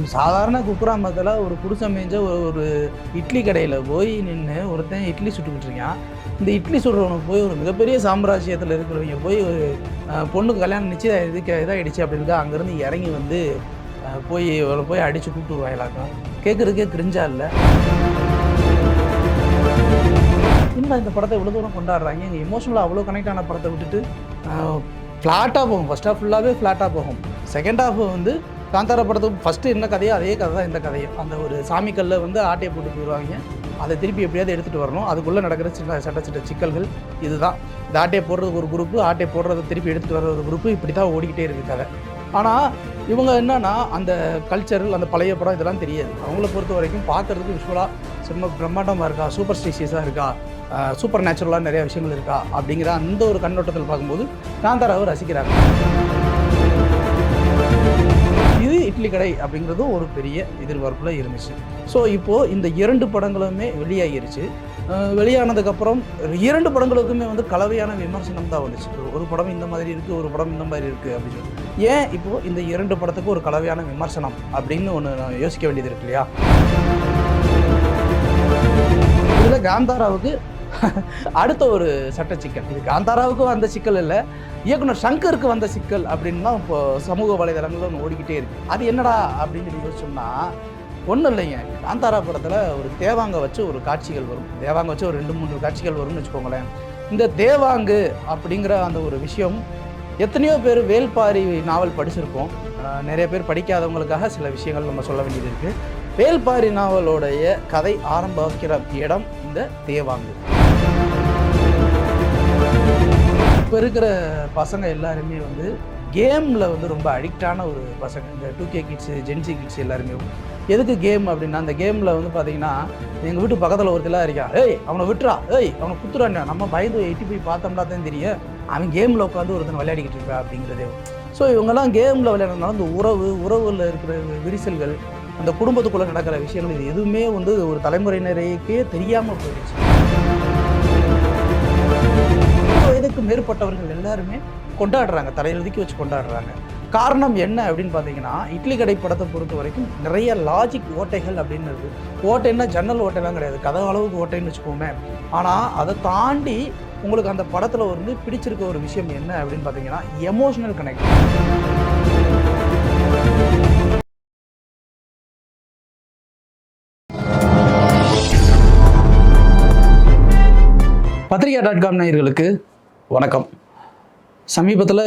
ஒரு சாதாரண குக்குராமத்தில் ஒரு குடிசை மேய்ஞ்ச ஒரு ஒரு இட்லி கடையில் போய் நின்று ஒருத்தன் இட்லி சுட்டுக்கிட்டு இருக்கான். இந்த இட்லி சுடுறவனுக்கு போய் ஒரு மிகப்பெரிய சாம்ராஜ்யத்தில் இருக்கிறவங்க போய் ஒரு பொண்ணுக்கு கல்யாணம் நிச்சயம் இதுக்கு இதாகிடுச்சு அப்படின்னு அங்கேருந்து இறங்கி வந்து போய் அவளை போய் அடித்து கூப்பிட்டு வருவாங்களாக்கும் கேட்குறதுக்கே கிரிஞ்சா இல்லை. இன்னும் இந்த படத்தை இவ்வளோ தூரம் கொண்டாடுறாங்க? எங்கள் எமோஷனலாக அவ்வளோ கனெக்ட் ஆன படத்தை விட்டுட்டு ஃப்ளாட்டாக போகும். ஃபஸ்ட் ஹாஃப் ஃபுல்லாகவே ஃப்ளாட்டாக போகும். செகண்ட் ஹாஃப் வந்து காந்தாரா படத்துக்கு ஃபஸ்ட்டு என்ன கதையோ அதே கதை தான் இந்த கதையும். அந்த ஒரு சாமிக்கல்ல வந்து ஆட்டையை போட்டு போயிடுவாங்க அதை திருப்பி எப்படியாவது எடுத்துகிட்டு வரணும். அதுக்குள்ளே நடக்கிற சின்ன சட்ட சிட்ட சிக்கல்கள் இதுதான். இந்த ஆட்டையை போடுறதுக்கு ஒரு குரூப்பு ஆட்டையை போடுறதை திருப்பி எடுத்துகிட்டு வர ஒரு குரூப்பு இப்படி தான் ஓடிக்கிட்டே இருக்குது கதை. ஆனால் இவங்க என்னன்னா அந்த கல்ச்சரல் அந்த பழைய படம் இதெல்லாம் தெரியாது. அவங்கள பொறுத்த வரைக்கும் பார்க்குறதுக்கு விஷுவலாக செம்ம பிரம்மாண்டமாக இருக்கா சூப்பர் ஸ்டீசியஸாக இருக்கா சூப்பர் நேச்சுரலாக நிறையா விஷயங்கள் இருக்கா அப்படிங்கிற அந்த ஒரு கண்ணோட்டத்தில் பார்க்கும்போது காந்தாராவை ரசிக்கிறாங்க. இட்லி கடை அப்படிங்கிறதும் ஒரு பெரிய எதிர்பார்ப்பில் இருந்துச்சு. ஸோ இப்போது இந்த இரண்டு படங்களுமே வெளியாகிருச்சு. வெளியானதுக்கப்புறம் இரண்டு படங்களுக்குமே வந்து கலவையான விமர்சனம் தான் வந்துச்சு. ஒரு படம் இந்த மாதிரி இருக்குது ஒரு படம் இந்த மாதிரி இருக்குது அப்படின்னு சொல்லி. ஏன் இப்போது இந்த இரண்டு படத்துக்கு ஒரு கலவையான விமர்சனம் அப்படின்னு ஒன்று யோசிக்க வேண்டியது இருக்கு இல்லையா? இதில் காந்தாராவுக்கு அடுத்த ஒரு சட்ட சிக்கல். இது காந்தாராவுக்கு அந்த சிக்கல் இல்லை. இயக்குனர் சங்கருக்கு வந்த சிக்கல் அப்படின்னு தான் இப்போ சமூக வலைதளங்களில் ஒன்று ஓடிக்கிட்டே இருக்கு. அது என்னடா அப்படின்னு சொல்லி யோசிச்சோம்னா ஒன்றும் இல்லைங்க. காந்தாரா படத்தில் ஒரு தேவாங்க வச்சு ஒரு காட்சிகள் வரும். தேவாங்க வச்சு ஒரு ரெண்டு மூணு காட்சிகள் வரும்னு வச்சுக்கோங்களேன். இந்த தேவாங்கு அப்படிங்கிற அந்த ஒரு விஷயம் எத்தனையோ பேர் வேல்பாரி நாவல் படிச்சிருக்கோம் நிறைய பேர் படிக்காதவங்களுக்காக சில விஷயங்கள் நம்ம சொல்ல வேண்டியது இருக்குது வேல்பாரி நாவலோடைய கதை ஆரம்பிக்கிற இடம் இந்த தேவாங்கு. இப்போ இருக்கிற பசங்க எல்லாருமே வந்து கேமில் வந்து ரொம்ப அடிக்டான ஒரு பசங்க. இந்த two K kids Gen Z kids எல்லாருமே. எதுக்கு கேம் அப்படின்னா அந்த கேமில் வந்து பார்த்தீங்கன்னா எங்கள் வீட்டு பக்கத்தில் ஒருத்தலாம் இருக்கான். ஏய் அவனை விட்டுறா. ஏய் அவனை குத்துறான்டா. நம்ம பயந்து எட்டி போய் பார்த்தோம்னா தான் தெரியும். அவன் கேமில் உட்காந்து ஒருத்தன் விளையாடிக்கிட்டு இருக்கா அப்படிங்கிறதே. ஸோ இவங்கெல்லாம் கேமில் விளையாடுறதுனால அந்த உறவு உறவில் இருக்கிற விரிசல்கள் அந்த குடும்பத்துக்குள்ளே நடக்கிற விஷயங்கள் இது எதுவுமே வந்து ஒரு தலைமுறையினரையே தெரியாமல் போயிடுச்சு. வயதுக்கு மேற்பட்டவர்கள் எல்லாருமே கொண்டாடுறாங்க தலையெழுதிக்கு வச்சு கொண்டாடுறாங்க. காரணம் என்ன அப்படின்னு பார்த்தீங்கன்னா இட்லி கடை படத்தை பொறுத்த வரைக்கும் நிறைய லாஜிக் ஓட்டைகள் அப்படின்னு இருக்குது ஓட்டைன்னா ஜன்னல் ஓட்டைலாம் கிடையாது. கதவு அளவுக்கு ஓட்டைன்னு வச்சுக்கோமே. ஆனால் அதை தாண்டி உங்களுக்கு அந்த படத்தில் வந்து பிடிச்சிருக்க ஒரு விஷயம் என்ன அப்படின்னு பார்த்தீங்கன்னா emotional connect Pathrika dot com நேயர்களுக்கு வணக்கம். சமீபத்தில்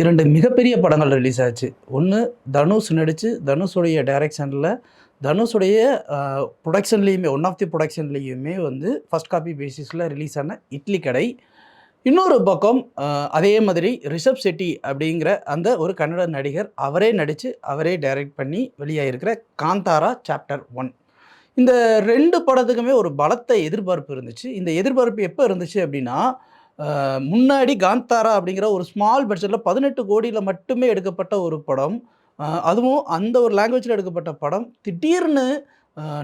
இரண்டு மிகப்பெரிய படங்கள் ரிலீஸ் ஆச்சு. ஒன்று தனுஷ் நடித்து தனுஷுடைய டைரக்ஷனில் தனுஷுடைய ப்ரொடக்ஷன்லேயுமே ஒன் ஆஃப் தி ப்ரொடக்ஷன்லேயுமே வந்து ஃபர்ஸ்ட் காப்பி பேசிஸில் ரிலீஸ் ஆன இட்லி கடை. இன்னொரு பக்கம் அதே மாதிரி ரிஷப் செட்டி அப்படிங்கிற அந்த ஒரு கன்னட நடிகர் அவரே நடித்து அவரே டைரக்ட் பண்ணி வெளியாகிருக்கிற காந்தாரா சாப்டர் ஒன் இந்த ரெண்டு படத்துக்குமே ஒரு பலத்த எதிர்பார்ப்பு இருந்துச்சு. இந்த எதிர்பார்ப்பு எப்போ இருந்துச்சு அப்படின்னா முன்னாடி காந்தாரா அப்படிங்கிற ஒரு ஸ்மால் பட்ஜெட்டில் பதினெட்டு கோடியில் மட்டுமே எடுக்கப்பட்ட ஒரு படம். அதுவும் அந்த ஒரு லாங்குவேஜில் எடுக்கப்பட்ட படம். திடீர்னு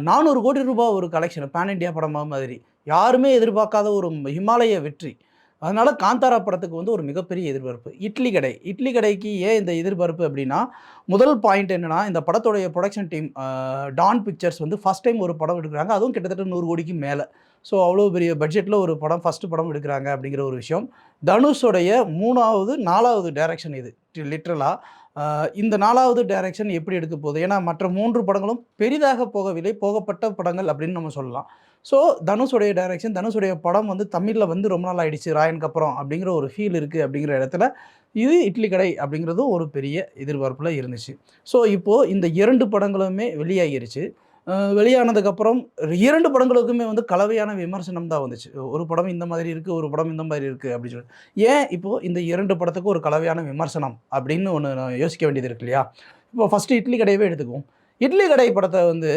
நானூறு கோடி ரூபாய் ஒரு கலெக்ஷன் பேன் இண்டியா படமாக மாதிரி. யாருமே எதிர்பார்க்காத ஒரு ஹிமாலய வெற்றி. அதனால் காந்தாரா படத்துக்கு வந்து ஒரு மிகப்பெரிய எதிர்பார்ப்பு. இட்லி கடை. இட்லி கடைக்கு ஏன் இந்த எதிர்பார்ப்பு அப்படின்னா முதல் பாயிண்ட் என்னென்னா இந்த படத்துடைய ப்ரொடக்ஷன் டீம் டான் பிக்சர்ஸ் வந்து ஃபஸ்ட் டைம் ஒரு படம் எடுக்கிறாங்க. அதுவும் கிட்டத்தட்ட நூறு கோடிக்கு மேலே. ஸோ அவ்வளோ பெரிய பட்ஜெட்டில் ஒரு படம் ஃபஸ்ட்டு படம் எடுக்கிறாங்க அப்படிங்கிற ஒரு விஷயம். தனுஷோடைய மூணாவது நாலாவது டைரக்ஷன் இது லிட்ரலாக இந்த நாலாவது டைரக்ஷன் எப்படி எடுக்க போகுது? ஏன்னா மற்ற மூன்று படங்களும் பெரிதாக போகவில்லை. போகப்பட்ட படங்கள் அப்படின்னு நம்ம சொல்லலாம். ஸோ தனுஷுடைய டைரக்ஷன் தனுஷுடைய படம் வந்து தமிழில் வந்து ரொம்ப நாள் ஆயிடுச்சு. ராயனுக்கு அப்புறம் அப்படிங்கிற ஒரு ஃபீல் இருக்குது அப்படிங்கிற இடத்துல இது இட்லி கடை அப்படிங்கிறதும் ஒரு பெரிய எதிர்பார்ப்பில் இருந்துச்சு. ஸோ இப்போது இந்த இரண்டு படங்களுமே வெளியாகிருச்சு. வெளியானதுக்கப்புறம் இரண்டு படங்களுக்குமே வந்து கலவையான விமர்சனம் தான் வந்துச்சு. ஒரு படம் இந்த மாதிரி இருக்குது ஒரு படம் இந்த மாதிரி இருக்குது அப்படின்னு சொல்லி. ஏன் இப்போது இந்த இரண்டு படத்துக்கும் ஒரு கலவையான விமர்சனம் அப்படின்னு ஒன்று யோசிக்க வேண்டியது இருக்கு இல்லையா? இப்போ ஃபஸ்ட்டு இட்லி கடையவே எடுத்துக்குவோம். இட்லி கடை படத்தை வந்து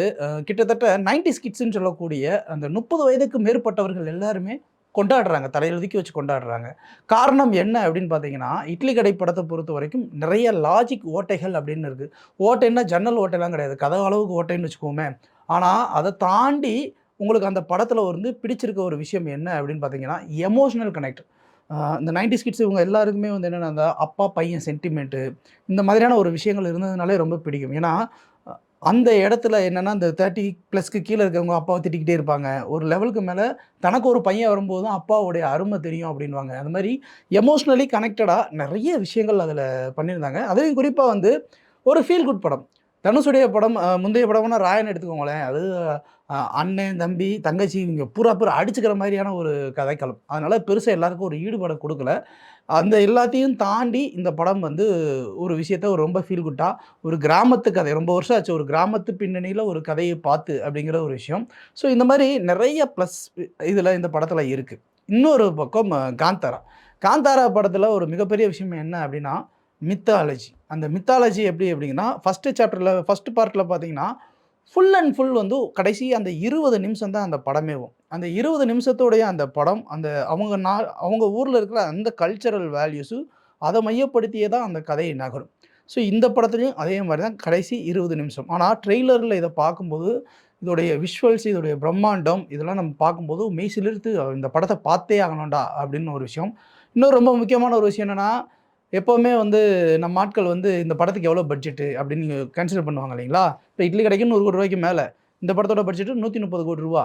கிட்டத்தட்ட நைன்டி ஸ்கிட்ஸ்ன்னு சொல்லக்கூடிய அந்த முப்பது வயதுக்கு மேற்பட்டவர்கள் எல்லாருமே கொண்டாடுறாங்க தலையெழுதிக்கு வச்சு கொண்டாடுறாங்க. காரணம் என்ன அப்படின்னு பார்த்தீங்கன்னா இட்லி கடை படத்தை பொறுத்த வரைக்கும் நிறைய லாஜிக் ஓட்டைகள் அப்படின்னு இருக்குது ஓட்டைன்னா ஜன்னல் ஓட்டைலாம் கிடையாது. கதை அளவுக்கு ஓட்டைன்னு வச்சுக்கோமே. ஆனால் அதை தாண்டி உங்களுக்கு அந்த படத்தில் வந்து பிடிச்சிருக்க ஒரு விஷயம் என்ன அப்படின்னு பார்த்தீங்கன்னா எமோஷனல் கனெக்ட் இந்த நைன்டி ஸ்கிட்ஸ் இவங்க எல்லாருக்குமே வந்து என்னென்னா அந்த அப்பா பையன் சென்டிமெண்ட்டு இந்த மாதிரியான ஒரு விஷயங்கள் இருந்ததுனாலே ரொம்ப பிடிக்கும். ஏன்னா அந்த இடத்துல என்னென்னா இந்த தேர்ட்டி ப்ளஸ்க்கு கீழே இருக்கிறவங்க அப்பாவை திட்டிக்கிட்டே இருப்பாங்க. ஒரு லெவலுக்கு மேலே தனக்கு ஒரு பையன் வரும்போது தான் அப்பாவுடைய அருமை தெரியும் அப்படின்வாங்க அந்த மாதிரி எமோஷ்னலி கனெக்டடாக நிறைய விஷயங்கள் அதில் பண்ணியிருந்தாங்க. அதுவும் குறிப்பாக வந்து ஒரு ஃபீல் குட் படம். தனுஷுடைய படம் முந்தைய படம்னா ராயன் எடுத்துக்கோங்களேன். அது அண்ணன் தம்பி தங்கச்சி இவங்க பூரா பூரா அடிச்சுக்கிற மாதிரியான ஒரு கதைக்களம். அதனால் பெருசாக எல்லாருக்கும் ஒரு ஈடுபாடு கொடுக்கல. அந்த எல்லாத்தையும் தாண்டி இந்த படம் வந்து ஒரு விஷயத்த ஒரு ரொம்ப ஃபீல் குட்டாக ஒரு கிராமத்து கதை ரொம்ப வருஷம் ஆச்சு ஒரு கிராமத்து பின்னணியில் ஒரு கதையை பார்த்து அப்படிங்கிற ஒரு விஷயம். ஸோ இந்த மாதிரி நிறைய ப்ளஸ் இதில் இந்த படத்தில் இருக்குது இன்னொரு பக்கம் காந்தாரா. காந்தாரா படத்தில் ஒரு மிகப்பெரிய விஷயம் என்ன அப்படின்னா மித்தாலஜி அந்த மித்தாலஜி எப்படி அப்படிங்கன்னா ஃபஸ்ட்டு சாப்டரில் ஃபஸ்ட்டு பார்ட்டில் பார்த்தீங்கன்னா ஃபுல் அண்ட் ஃபுல் வந்து கடைசி அந்த இருபது நிமிஷம் தான் அந்த படமேவும் அந்த இருபது நிமிஷத்தோடைய அந்த படம் அந்த அவங்க நா அவங்க ஊரில் இருக்கிற அந்த கல்ச்சரல் வேல்யூஸு அதை மையப்படுத்தியே தான் அந்த கதையை நகரும். ஸோ இந்த படத்துலையும் அதே மாதிரி தான் கடைசி இருபது நிமிஷம். ஆனால் ட்ரெய்லரில் இதை பார்க்கும்போது இதோடைய விஷுவல்ஸ் இதோடைய பிரம்மாண்டம் இதெல்லாம் நம்ம பார்க்கும்போது மெய்சிலிருந்து இந்த படத்தை பார்த்தே ஆகணும்டா அப்படின்னு ஒரு விஷயம். இன்னும் ரொம்ப முக்கியமான ஒரு விஷயம் என்னென்னா எப்போவுமே வந்து நம்ம ஆட்கள் வந்து இந்த படத்துக்கு எவ்வளோ பட்ஜெட்டு அப்படின்னு நீங்கள் கன்சிடர் பண்ணுவாங்க இல்லைங்களா? இப்போ இட்லி கடைக்கு நூறு கோடி ரூபாய்க்கு மேலே. இந்த படத்தோட பட்ஜெட்டு நூற்றி முப்பது கோடி ரூபா.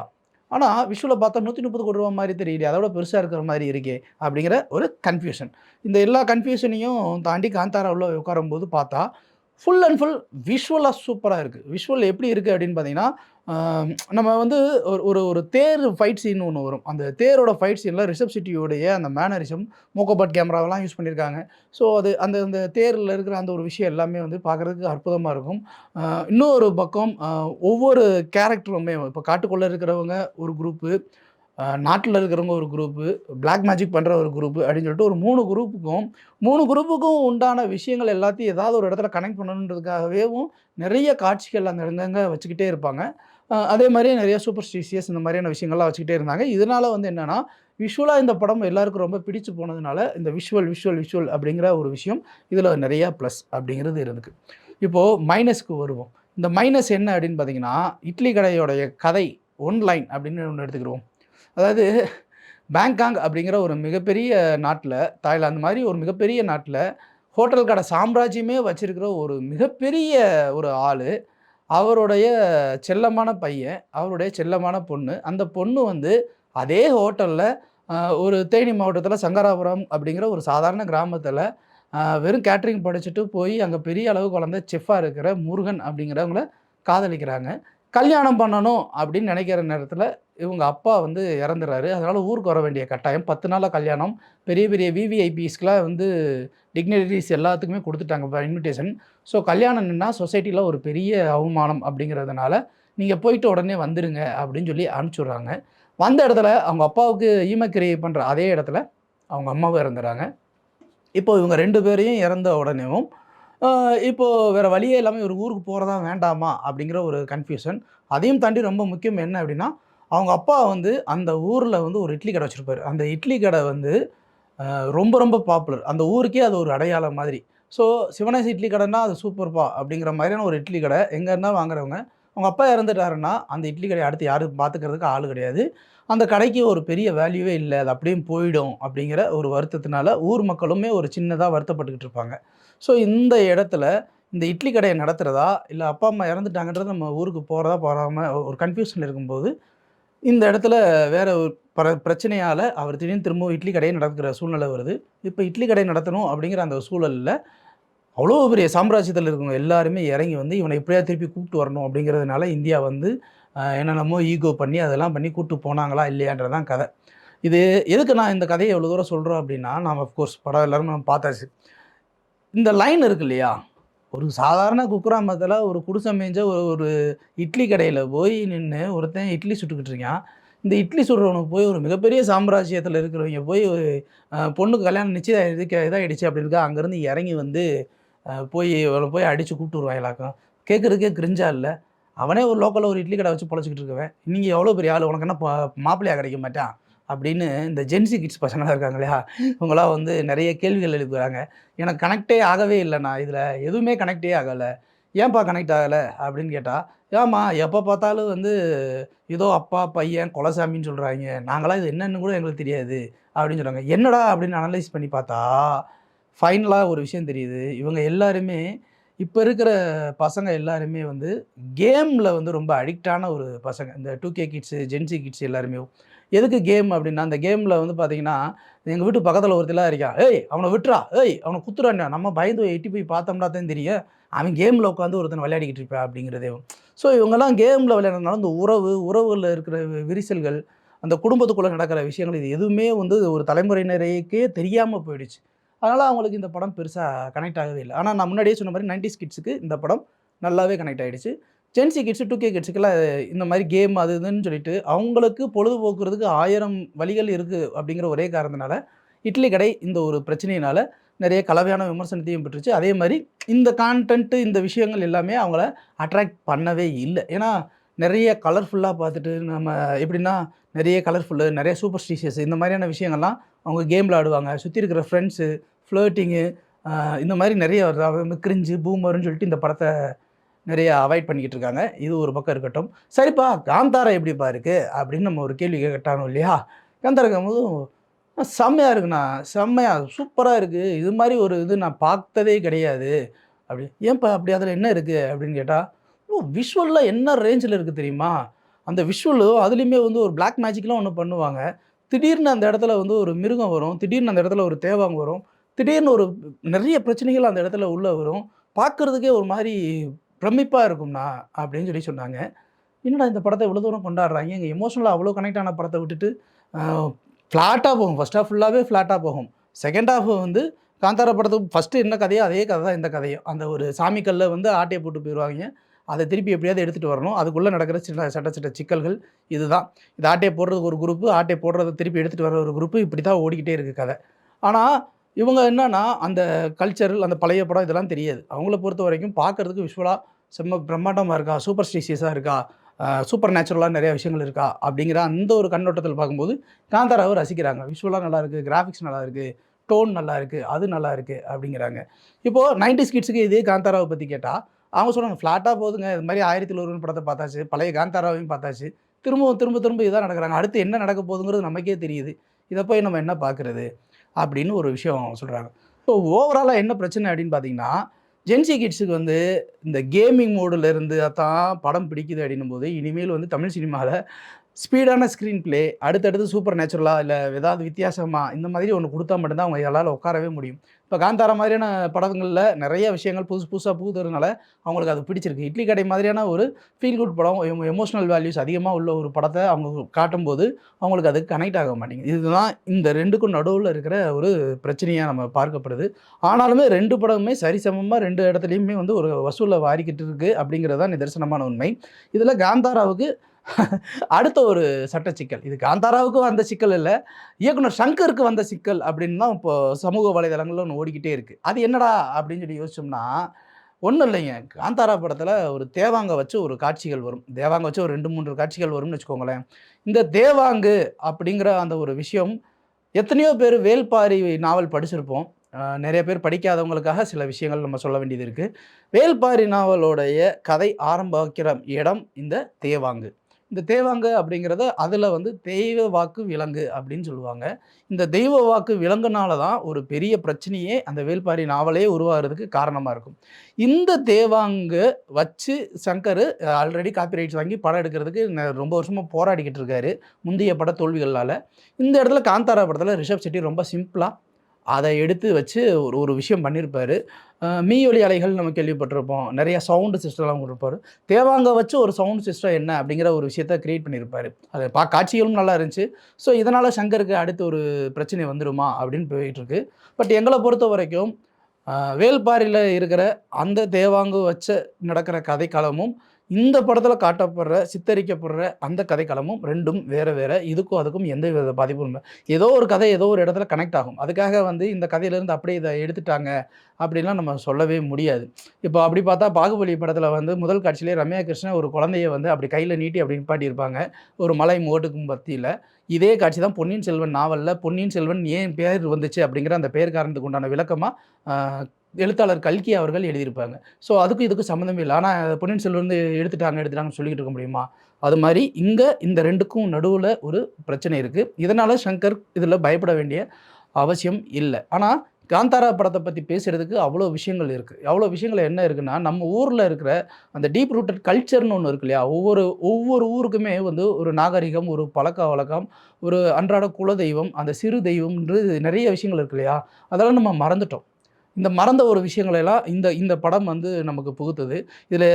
ஆனால் விஷுவலில் பார்த்தா நூற்றி முப்பது கோடி ரூபா மாதிரி தெரியல அதோட பெருசாக இருக்கிற மாதிரி இருக்கே அப்படிங்கிற ஒரு கன்ஃபியூஷன் இந்த எல்லா கன்ஃபியூஷனையும் தாண்டி காந்தாரா உள்ள உட்காரும்போது பார்த்தா ஃபுல் அண்ட் ஃபுல் விஷுவலாக சூப்பராக இருக்குது விஷுவல் எப்படி இருக்குது அப்படின்னு பார்த்தீங்கன்னா நம்ம வந்து ஒரு ஒரு ஒரு தேர் ஃபைட் சீன் ஒன்று வரும். அந்த தேரோட ஃபைட் சீனில் ரிஷப் சிட்டியோடைய அந்த மேனரிசம் மோக்கோபட் கேமராவெல்லாம் யூஸ் பண்ணியிருக்காங்க ஸோ அது அந்த அந்த தேரில் இருக்கிற அந்த ஒரு விஷயம் எல்லாமே வந்து பார்க்குறதுக்கு அற்புதமாக இருக்கும். இன்னொரு பக்கம் ஒவ்வொரு கேரக்டருமே இப்போ காட்டுக்குள்ளே இருக்கிறவங்க ஒரு குரூப்பு நாட்டில் இருக்கிறவங்க ஒரு குரூப்பு பிளாக் மேஜிக் பண்ணுற ஒரு குரூப்பு அப்படின்னு சொல்லிட்டு ஒரு மூணு குரூப்புக்கும் மூணு குரூப்புக்கும் உண்டான விஷயங்கள் எல்லாத்தையும் ஏதாவது ஒரு இடத்துல கனெக்ட் பண்ணணுன்றதுக்காகவேவும் நிறைய காட்சிகள் அந்த இடங்க வச்சுக்கிட்டே இருப்பாங்க. அதே மாதிரி நிறைய சூப்பர் ஸ்டீசியஸ் இந்த மாதிரியான விஷயங்கள்லாம் வச்சுக்கிட்டே இருந்தாங்க. இதனால் வந்து என்னென்னா விஷுவலாக இந்த படம் எல்லாருக்கும் ரொம்ப பிடிச்சு போனதுனால இந்த விஷுவல் விஷுவல் விஷுவல் அப்படிங்கிற ஒரு விஷயம் இதில் நிறையா ப்ளஸ் அப்படிங்கிறது இருக்குது இப்போது மைனஸ்க்கு வருவோம். இந்த மைனஸ் என்ன அப்படின்னு பார்த்தீங்கன்னா இட்லி கடையோடைய கதை ஒன் லைன் அப்படின்னு ஒன்று எடுத்துக்கிடுவோம் அதாவது பேங்காங் அப்படிங்கிற ஒரு மிகப்பெரிய நாட்டில் தாய்லாந்து மாதிரி ஒரு மிகப்பெரிய நாட்டில் ஹோட்டல் கடை சாம்ராஜ்யமே வச்சுருக்கிற ஒரு மிகப்பெரிய ஒரு ஆள். அவருடைய செல்லமான பையன் அவருடைய செல்லமான பொண்ணு. அந்த பொண்ணு வந்து அதே ஹோட்டலில் ஒரு தேனி மாவட்டத்தில் சங்கராபுரம் அப்படிங்கிற ஒரு சாதாரண கிராமத்தில் வெறும் கேட்ரிங் படிச்சுட்டு போய் அங்கே பெரிய அளவு குழந்த செஃப்பாக இருக்கிற முருகன் அப்படிங்கிறவங்கள காதலிக்கிறாங்க. கல்யாணம் பண்ணணும் அப்படின்னு நினைக்கிற நேரத்தில் இவங்க அப்பா வந்து இறந்துறாரு. அதனால் ஊருக்கு வர வேண்டிய கட்டாயம். பத்து நாளாக கல்யாணம். பெரிய பெரிய விவிஐபிஸ்க்கெலாம் வந்து டிக்னிட்டரிஸ் எல்லாத்துக்குமே கொடுத்துட்டாங்க இன்விடேஷன் ஸோ கல்யாணம் சொசைட்டியில் ஒரு பெரிய அவமானம் அப்படிங்கிறதுனால நீங்கள் போயிட்டு உடனே வந்துடுங்க அப்படின்னு சொல்லி அனுப்பிச்சுட்றாங்க. வந்த இடத்துல அவங்க அப்பாவுக்கு ஈமக்கிரியை பண்ணுற அதே இடத்துல அவங்க அம்மாவும் இறந்துறாங்க. இப்போ இவங்க ரெண்டு பேரையும் இறந்த உடனேவும் இப்போது வேறு வழியே இல்லாமல் ஒரு ஊருக்கு போகிறதா வேண்டாமா? அப்படிங்கிற ஒரு கன்ஃபியூஷன் அதையும் தாண்டி ரொம்ப முக்கியம் என்ன அப்படின்னா அவங்க அப்பா வந்து அந்த ஊரில் வந்து ஒரு இட்லி கடை வச்சுருப்பாரு. அந்த இட்லி கடை வந்து ரொம்ப ரொம்ப பாப்புலர் அந்த ஊருக்கே அது ஒரு அடையாளம் மாதிரி. ஸோ சிவனேசி இட்லி கடைன்னா அது சூப்பர்ப்பா அப்படிங்கிற மாதிரியான ஒரு இட்லி கடை எங்கே இருந்தால் வாங்குறவங்க. அவங்க அப்பா இறந்துட்டாருன்னா அந்த இட்லி கடையை அடுத்து யாரும் பார்த்துக்கிறதுக்கு ஆள் கிடையாது. அந்த கடைக்கு ஒரு பெரிய வேல்யூவே இல்லை. அது அப்படியே போயிடும் அப்படிங்கிற ஒரு வருத்தத்தினால ஊர் மக்களுமே ஒரு சின்னதாக வருத்தப்பட்டுக்கிட்டு இருப்பாங்க. ஸோ இந்த இடத்துல இந்த இட்லி கடையை நடத்துகிறதா இல்லை அப்பா அம்மா இறந்துட்டாங்கன்றது நம்ம ஊருக்கு போகிறதா போகாமல் ஒரு கன்ஃபியூஷன் இருக்கும்போது இந்த இடத்துல வேற ஒரு பிர பிரச்சனையால் அவர் திடீர்னு திரும்பவும் இட்லி கடையை நடக்கிற சூழ்நிலை வருது. இப்போ இட்லி கடை நடத்தணும் அப்படிங்கிற அந்த சூழலில் அவ்வளோ பெரிய சாம்ராஜ்யத்தில் இருக்கவங்க எல்லாருமே இறங்கி வந்து இவனை இப்படியா திருப்பி கூப்பிட்டு வரணும் அப்படிங்கிறதுனால இந்தியா வந்து என்னென்னமோ ஈகோ பண்ணி அதெல்லாம் பண்ணி கூப்பிட்டு போனாங்களா இல்லையான்றதான் கதை. இது எதுக்கு நான் இந்த கதையை எவ்வளோ தூரம் சொல்கிறோம் அப்படின்னா நாம் அஃப்கோர்ஸ் படம் எல்லாரும் நம்ம பார்த்தாச்சு. இந்த லைன் இருக்கு இல்லையா? ஒரு சாதாரண குக்கிராமத்தில் ஒரு குடிசை மேய்ஞ்ச ஒரு ஒரு இட்லி கடையில் போய் நின்று ஒருத்தன் இட்லி சுட்டுக்கிட்டு இருக்கான். இந்த இட்லி சுடுறவனுக்கு போய் ஒரு மிகப்பெரிய சாம்ராஜ்யத்தில் இருக்கிறவங்க போய் ஒரு பொண்ணுக்கு கல்யாணம் நிச்சயம் இதாக இதாகிடுச்சு அப்படி இருக்கா? அங்கேருந்து இறங்கி வந்து போய் அவளை போய் அடித்து கூப்பிட்டு வருவாங்களாக்கும் கேட்குறதுக்கே கிரிஞ்சா இல்லை. அவனே ஒரு லோக்கலில் ஒரு இட்லி கடை வச்சு பொழைச்சிக்கிட்டு இருக்கவன். நீங்கள் எவ்வளோ பெரிய ஆள்? உனக்கு என்ன மாப்பிள்ளையாக கிடைக்க மாட்டான்? அப்படின்னு இந்த ஜென்சி கிட்ஸ் பசங்களாம் இருக்காங்க இல்லையா? இவங்களாம் வந்து நிறைய கேள்விகள் எழுப்புகிறாங்க எனக்கு கனெக்டே ஆகவே இல்லைண்ணா இதில். எதுவுமே கனெக்டே ஆகலை. ஏன்பா கனெக்ட் ஆகலை அப்படின்னு கேட்டால் ஏம்மா எப்போ பார்த்தாலும் வந்து ஏதோ அப்பா பையன் கொலசாமின்னு சொல்கிறாங்க நாங்களாம் இது என்னென்னு கூட எங்களுக்கு தெரியாது அப்படின்னு சொல்கிறாங்க என்னடா அப்படின்னு அனலைஸ் பண்ணி பார்த்தா ஃபைனலாக ஒரு விஷயம் தெரியுது. இவங்க எல்லாருமே இப்போ இருக்கிற பசங்க எல்லாருமே வந்து கேமில் வந்து ரொம்ப அடிக்டான ஒரு பசங்க. இந்த two K kids Gen Z kids எல்லாருமே. எதுக்கு கேம் அப்படின்னா அந்த கேமில் வந்து பார்த்தீங்கன்னா எங்கள் வீட்டு பக்கத்தில் ஒருத்தலாம் இருக்கான் ஏய் அவனை விட்டுறா ஏய் அவனை குத்துறான்டா நம்ம பயந்து எட்டி போய் பார்த்தோம்னா தான் தெரியும். அவன் கேமில் உட்காந்து ஒருத்தன் விளையாடிக்கிட்டு இருப்பேன் அப்படிங்கிறதே. ஸோ இவங்கெல்லாம் கேமில் விளையாடுறதுனால இந்த உறவு உறவுகளில் இருக்கிற விரிசல்கள் அந்த குடும்பத்துக்குள்ளே நடக்கிற விஷயங்கள் இது எதுவுமே வந்து ஒரு தலைமுறையினருக்கே தெரியாமல் போயிடுச்சு. அதனால் அவங்களுக்கு இந்த படம் பெருசாக கனெக்ட் ஆகவே இல்லை. ஆனால் நான் முன்னாடியே சொன்ன மாதிரி நைன்டி ஸ்கிட்ஸுக்கு இந்த படம் நல்லாவே கனெக்ட் ஆகிடுச்சு Gen Z kids two K கிட்ஸுக்கெல்லாம் இந்த மாதிரி கேம் அது இதுன்னு சொல்லிட்டு அவங்களுக்கு பொழுதுபோக்குறதுக்கு ஆயிரம் வழிகள் இருக்குது அப்படிங்கிற ஒரே காரணத்தினால இட்லி கடை இந்த ஒரு பிரச்சனையினால் நிறைய கலவையான விமர்சனத்தையும் பெற்றுச்சு. அதே மாதிரி இந்த கான்டென்ட்டு இந்த விஷயங்கள் எல்லாமே அவங்கள அட்ராக்ட் பண்ணவே இல்லை. ஏன்னா நிறைய கலர்ஃபுல்லாக பார்த்துட்டு நம்ம எப்படின்னா நிறைய கலர்ஃபுல்லு நிறைய சூப்பர் ஸ்டீஷியஸ் இந்த மாதிரியான விஷயங்கள்லாம் அவங்க கேமில் ஆடுவாங்க. சுற்றி இருக்கிற ஃப்ரெண்ட்ஸு ஃப்ளோட்டிங்கு இந்த மாதிரி நிறைய கிரிஞ்சு பூமர்னு சொல்லிட்டு இந்த படத்தை நிறைய அவாய்ட் பண்ணிக்கிட்டு இருக்காங்க இது ஒரு பக்கம் இருக்கட்டும். சரிப்பா காந்தாரா எப்படிப்பா இருக்குது அப்படின்னு நம்ம ஒரு கேள்வி கேட்டானோ இல்லையா? காந்தாரா போதும் செம்மையாக இருக்குண்ணா. செம்மையாக சூப்பராக இருக்குது இது மாதிரி ஒரு இது நான் பார்த்ததே கிடையாது. அப்படி ஏன்ப்பா அப்படி? அதில் என்ன இருக்குது அப்படின்னு கேட்டால் ஓ விஷுவலில் என்ன ரேஞ்சில் இருக்குது தெரியுமா? அந்த விஷுவலு அதுலேயுமே வந்து ஒரு பிளாக் மேஜிக்லாம் ஒன்று பண்ணுவாங்க. திடீர்னு அந்த இடத்துல வந்து ஒரு மிருகம் வரும். திடீர்னு அந்த இடத்துல ஒரு தேவாங்க வரும். திடீர்னு ஒரு நிறைய பிரச்சனைகள் அந்த இடத்துல உள்ளே வரும். பார்க்குறதுக்கே ஒரு மாதிரி பிரமிப்பாக இருக்கும்னா அப்படின்னு சொல்லி சொன்னாங்க. என்னடா இந்த படத்தை இவ்வளோ தூரம் கொண்டாடுறாங்க? எங்கள் எமோஷனலாக அவ்வளோ கனெக்ட் ஆன படத்தை விட்டுட்டு ஃப்ளாட்டாக போகும். ஃபஸ்ட் ஹாஃப் ஃபுல்லாகவே ஃப்ளாட்டாக போகும். செகண்ட் ஹாஃப் வந்து காந்தாரா படத்துக்கு ஃபஸ்ட்டு என்ன கதையோ அதே கதை தான் இந்த கதையும். அந்த ஒரு சாமிக்கல்ல வந்து ஆட்டையை போட்டு போயிடுவாங்க அதை திருப்பி எப்படியாவது எடுத்துகிட்டு வரணும். அதுக்குள்ளே நடக்கிற சின்ன சட்ட சிட்ட சிக்கல்கள் இதுதான். இது ஆட்டையை போடுறதுக்கு ஒரு குரூப்பு ஆட்டையை போடுறதை திருப்பி எடுத்துகிட்டு வர ஒரு குரூப்பு இப்படி தான் ஓடிக்கிட்டே இருக்குது கதை. ஆனால் இவங்க என்னன்னா அந்த கல்ச்சரல் அந்த பழைய படம் இதெல்லாம் தெரியாது. அவங்கள பொறுத்த வரைக்கும் பார்க்குறதுக்கு விஷுவலாக செம்ம பிரம்மாண்டமாக இருக்கா? சூப்பர் ஸ்டீசியஸாக இருக்கா? சூப்பர் நேச்சுரலாக நிறைய விஷயங்கள் இருக்கா? அப்படிங்கிற அந்த ஒரு கண்ணோட்டத்தில் பார்க்கும்போது காந்தாராவை ரசிக்கிறாங்க. விஷுவலாக நல்லா இருக்குது கிராஃபிக்ஸ் நல்லா இருக்குது டோன் நல்லா இருக்குது அது நல்லா இருக்குது அப்படிங்கிறாங்க. இப்போது நைன்டி கிட்ஸுக்கு இதே காந்தாராவை பற்றி கேட்டால் அவங்க சொல்கிறாங்க ஃப்ளாட்டாக போதுங்க இது மாதிரி ஆயிரத்தி ஒருவன் படத்தை பார்த்தாச்சு. பழைய காந்தாராவையும் பார்த்தாச்சு. திரும்பவும் திரும்ப திரும்ப இதான் நடக்கிறாங்க. அடுத்து என்ன நடக்க போகுதுங்கிறது நமக்கே தெரியுது. இதை போய் நம்ம என்ன பார்க்குறது? அப்படின்னு ஒரு விஷயம் சொல்கிறாங்க ஸோ ஓவராலாக என்ன பிரச்சனை அப்படின்னு பார்த்தீங்கன்னா ஜென்சி கிட்ஸுக்கு வந்து இந்த கேமிங் மோடில் இருந்து தான் படம் பிடிக்குது அப்படின்னும் போது இனிமேல் வந்து தமிழ் சினிமாவில் ஸ்பீடான ஸ்க்ரீன் ப்ளே அடுத்தடுத்து சூப்பர் நேச்சுரலாக இல்லை ஏதாவது வித்தியாசமாக இந்த மாதிரி ஒன்று கொடுத்தா மட்டும்தான் அவங்க எல்லாரும் உட்காரவே முடியும். இப்போ காந்தாரா மாதிரியான படங்களில் நிறைய விஷயங்கள் புதுசு புதுசாக புகுதுறதுனால அவங்களுக்கு அது பிடிச்சிருக்கு. இட்லி கடை மாதிரியான ஒரு ஃபீல் குட் படம் எமோஷனல் வேல்யூஸ் அதிகமாக உள்ள ஒரு படத்தை அவங்க காட்டும்போது அவங்களுக்கு அது கனெக்ட் ஆக மாட்டேங்குது. இதுதான் இந்த ரெண்டுக்கும் நடுவில் இருக்கிற ஒரு பிரச்சனையாக நம்ம பார்க்கப்படுது. ஆனாலுமே ரெண்டு படமுமே சரிசமமாக ரெண்டு இடத்துலையுமே வந்து ஒரு வசூலை வாரிக்கிட்டு இருக்குது அப்படிங்கிறது தான் நிதர்சனமான உண்மை. இதில் காந்தாராவுக்கு அடுத்த ஒரு சட்ட சிக்கல். இது காந்தாராவுக்கும் வந்த சிக்கல் இல்லை இயக்குனர் சங்கருக்கு வந்த சிக்கல் அப்படின்னு தான் இப்போ சமூக வலைதளங்களில் ஒன்று ஓடிக்கிட்டே இருக்குது அது என்னடா அப்படின்னு சொல்லி யோசிச்சோம்னா ஒன்றும் இல்லைங்க. காந்தாரா படத்தில் ஒரு தேவாங்க வச்சு ஒரு காட்சிகள் வரும். தேவாங்க வச்சு ஒரு ரெண்டு மூன்று காட்சிகள் வரும்னு வச்சுக்கோங்களேன். இந்த தேவாங்கு அப்படிங்கிற அந்த ஒரு விஷயம் எத்தனையோ பேர் வேல்பாரி நாவல் படிச்சிருப்போம். நிறைய பேர் படிக்காதவங்களுக்காக சில விஷயங்கள் நம்ம சொல்ல வேண்டியது இருக்குது வேல்பாரி நாவலோடைய கதை ஆரம்பிக்கிற இடம் இந்த தேவாங்கு. இந்த தேவாங்க அப்படிங்கிறத அதில் வந்து தெய்வ வாக்கு விலங்கு அப்படின்னு சொல்லுவாங்க. இந்த தெய்வ வாக்கு விலங்குனால தான் ஒரு பெரிய பிரச்சனையே அந்த வேல்பாரி நாவலே உருவாகிறதுக்கு காரணமாக இருக்கும். இந்த தேவாங்கு வச்சு சங்கர் ஆல்ரெடி காப்பிரைட்ஸ் வாங்கி படம் எடுக்கிறதுக்கு ரொம்ப வருஷமாக போராடிக்கிட்டு இருக்காரு முந்தைய பட தோல்விகளால். இந்த இடத்துல காந்தாரா படத்தில் ரிஷப் செட்டி ரொம்ப சிம்பிளாக அதை எடுத்து வச்சு ஒரு ஒரு விஷயம் பண்ணியிருப்பார் மீயொலி அலைகள் நம்ம கேள்விப்பட்டிருப்போம். நிறைய சவுண்டு சிஸ்டம்லாம் கொடுப்பாரு. தேவாங்க வச்சு ஒரு சவுண்ட் சிஸ்டம் என்ன அப்படிங்கிற ஒரு விஷயத்த க்ரியேட் பண்ணியிருப்பார் அது பா காட்சிகளும் நல்லா இருந்துச்சு. ஸோ இதனால் சங்கருக்கு அடுத்து ஒரு பிரச்சனை வந்துடுமா அப்படின்னு போயிட்டுருக்கு. பட் எங்களை பொறுத்த வரைக்கும் வேல்பாரியில் இருக்கிற அந்த தேவாங்கு வச்சு நடக்கிற கதைக்களமும் இந்த படத்தில் காட்டப்படுற சித்தரிக்கப்படுற அந்த கதைக்களமும் ரெண்டும் வேறு வேறு. இதுக்கும் அதுக்கும் எந்த வித பாதிப்பும் இல்லை. ஏதோ ஒரு கதை ஏதோ ஒரு இடத்துல கனெக்ட் ஆகும். அதுக்காக வந்து இந்த கதையிலேருந்து அப்படியே இதை எடுத்துட்டாங்க அப்படின்லாம் நம்ம சொல்லவே முடியாது. இப்போ அப்படி பார்த்தா பாகுபலி படத்தில் வந்து முதல் காட்சியிலே ரம்யா கிருஷ்ணன் ஒரு குழந்தைய வந்து அப்படி கையில் நீட்டி அப்படி நிப்பாட்டியிருப்பாங்க. ஒரு மலை மோட்டுக்கும் பற்றியில் இதே காட்சி தான் பொன்னியின் செல்வன் நாவலில். பொன்னியின் செல்வன் ஏன் பேர் வந்துச்சு அப்படிங்கிற அந்த பேர் காரணத்துக்கு உண்டான விளக்கமாக எழுத்தாளர் கல்கி அவர்கள் எழுதியிருப்பாங்க. ஸோ அதுக்கும் இதுக்கும் சம்மந்தமே இல்லை. ஆனால் பொன்னியின் செல்வன் வந்து எடுத்துட்டாங்க எடுத்துட்டாங்கன்னு சொல்லிக்கிட்டு இருக்க முடியுமா? அது மாதிரி இங்கே இந்த ரெண்டுக்கும் நடுவில் ஒரு பிரச்சனை இருக்குது இதனால் சங்கர் இதில் பயப்பட வேண்டிய அவசியம் இல்லை. ஆனால் காந்தாரா படத்தை பற்றி பேசுகிறதுக்கு அவ்வளோ விஷயங்கள் இருக்குது அவ்வளோ விஷயங்கள் என்ன இருக்குன்னா நம்ம ஊரில் இருக்கிற அந்த டீப் ரூட்டட் கல்ச்சர்னு ஒன்று இருக்கு இல்லையா? ஒவ்வொரு ஒவ்வொரு ஊருக்குமே வந்து ஒரு நாகரிகம் ஒரு பழக்க வழக்கம் ஒரு அன்றாட குல தெய்வம் அந்த சிறு தெய்வம்ன்றது நிறைய விஷயங்கள் இருக்கு இல்லையா? அதெல்லாம் நம்ம மறந்துட்டோம். இந்த மறந்த ஒரு விஷயங்களெல்லாம் இந்த இந்த படம் வந்து நமக்கு புகுத்துது. இதில்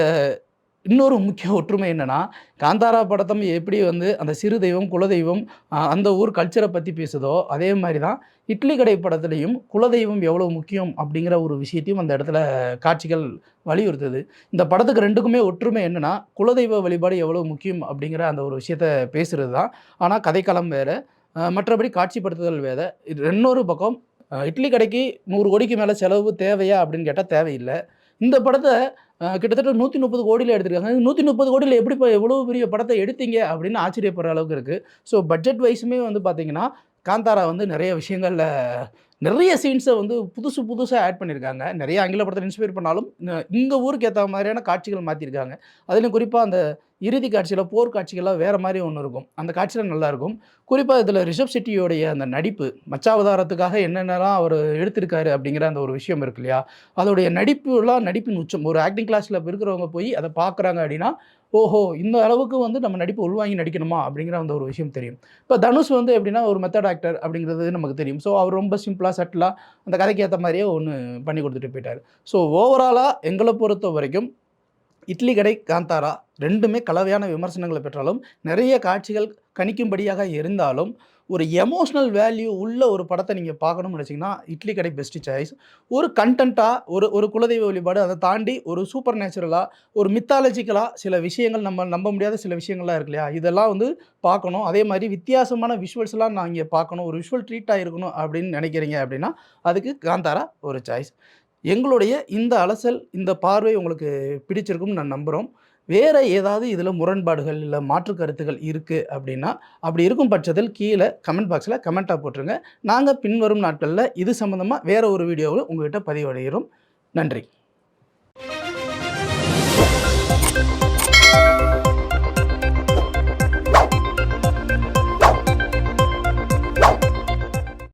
இன்னொரு முக்கிய ஒற்றுமை என்னென்னா காந்தாரா படத்தம் எப்படி வந்து அந்த சிறு தெய்வம் குலதெய்வம் அந்த ஊர் கல்ச்சரை பற்றி பேசுதோ அதே மாதிரி தான் இட்லி கடை படத்துலையும் குலதெய்வம் எவ்வளோ முக்கியம் அப்படிங்கிற ஒரு விஷயத்தையும் அந்த இடத்துல காட்சிகள் வலியுறுத்துது. இந்த படத்துக்கு ரெண்டுக்குமே ஒற்றுமை என்னென்னா குலதெய்வ வழிபாடு எவ்வளோ முக்கியம் அப்படிங்கிற அந்த ஒரு விஷயத்த பேசுகிறது தான் ஆனால் கதைக்களம் வேறு மற்றபடி காட்சிப்படுத்துதல் வேறு. இது இன்னொரு பக்கம் இட்லி கடைக்கு நூறு கோடிக்கு மேலே செலவு தேவையா அப்படின்னு கேட்டால் தேவையில்லை. இந்த படத்தை கிட்டத்தட்ட நூற்றி முப்பது கோடியில் எடுத்திருக்காங்க. நூற்றி முப்பது கோடியில் எப்படி இப்போ எவ்வளோ பெரிய படத்தை எடுத்தீங்க அப்படின்னு ஆச்சரியப்படுற அளவுக்கு இருக்குது ஸோ பட்ஜெட் வைஸுமே வந்து பார்த்திங்கன்னா காந்தாரா வந்து நிறைய விஷயங்களில் நிறைய சீன்ஸை வந்து புதுசு புதுசாக ஆட் பண்ணியிருக்காங்க நிறைய ஆங்கில படத்தை இன்ஸ்பயர் பண்ணாலும் இங்கே ஊருக்கு ஏற்ற மாதிரியான காட்சிகள் மாற்றிருக்காங்க அதுலேயும் குறிப்பாக அந்த இறுதி காட்சியில் போர் காட்சிகள்லாம் வேறு மாதிரி ஒன்று இருக்கும். அந்த காட்சியில் நல்லாயிருக்கும் குறிப்பாக இதில் ரிஷப் செட்டியோடைய அந்த நடிப்பு மச்சாவதாரத்துக்காக என்னென்னலாம் அவர் எடுத்திருக்காரு அப்படிங்கிற அந்த ஒரு விஷயம் இருக்கு இல்லையா? அதோடைய நடிப்புலாம் நடிப்பின் உச்சம். ஒரு ஆக்டிங் கிளாஸில் இருக்கிறவங்க போய் அதை பார்க்குறாங்க அப்படின்னா ஓஹோ இந்த அளவுக்கு வந்து நம்ம நடிப்பு உள்வாங்கி நடிக்கணுமா அப்படிங்கிற அந்த ஒரு விஷயம் தெரியும். இப்போ தனுஷ் வந்து எப்படின்னா ஒரு மெத்தட் ஆக்டர் அப்படிங்கிறது நமக்கு தெரியும். ஸோ அவர் ரொம்ப சிம்பிள் சிம்பிளாக சட்டிலாக அந்த கதைக்கு ஏற்ற மாதிரியே ஒன்று பண்ணி கொடுத்துட்டு போயிட்டார். ஸோ ஓவராலாக எங்களை பொறுத்த வரைக்கும் இட்லி கடை காந்தாரா ரெண்டுமே கலவையான விமர்சனங்களை பெற்றாலும் நிறைய காட்சிகள் கணிக்கும்படியாக இருந்தாலும் ஒரு எமோஷ்னல் வேல்யூ உள்ள ஒரு படத்தை நீங்கள் பார்க்கணும்னு நினச்சிங்கன்னா இட்லி கடை பெஸ்ட் சாய்ஸ் ஒரு கண்டென்ட்டாக ஒரு ஒரு குலதெய்வ வழிபாடு அதை தாண்டி ஒரு சூப்பர் நேச்சுரலாக ஒரு மித்தாலஜிக்கலாக சில விஷயங்கள் நம்ம நம்ப முடியாத சில விஷயங்கள்லாம் இருக்கு இல்லையா? இதெல்லாம் வந்து பார்க்கணும். அதே மாதிரி வித்தியாசமான விஷுவல்ஸ்லாம் நான் இங்கே பார்க்கணும். ஒரு விஷுவல் ட்ரீட்டாக இருக்கணும் அப்படின்னு நினைக்கிறீங்க அப்படின்னா அதுக்கு காந்தாரா ஒரு சாய்ஸ் எங்களுடைய இந்த அலசல் இந்த பார்வை உங்களுக்கு பிடிச்சிருக்கும்னு நான் நம்புகிறோம் வேறு ஏதாவது இதில் முரண்பாடுகள் இல்லை மாற்று கருத்துகள் இருக்குது அப்படின்னா அப்படி இருக்கும் பட்சத்தில் கீழே கமெண்ட் பாக்ஸில் கமெண்ட்டாக போட்டுருங்க. நாங்கள் பின்வரும் நாட்களில் இது சம்மந்தமாக வேறு ஒரு வீடியோவில் உங்கள்கிட்ட பதிவடைகிறோம். நன்றி.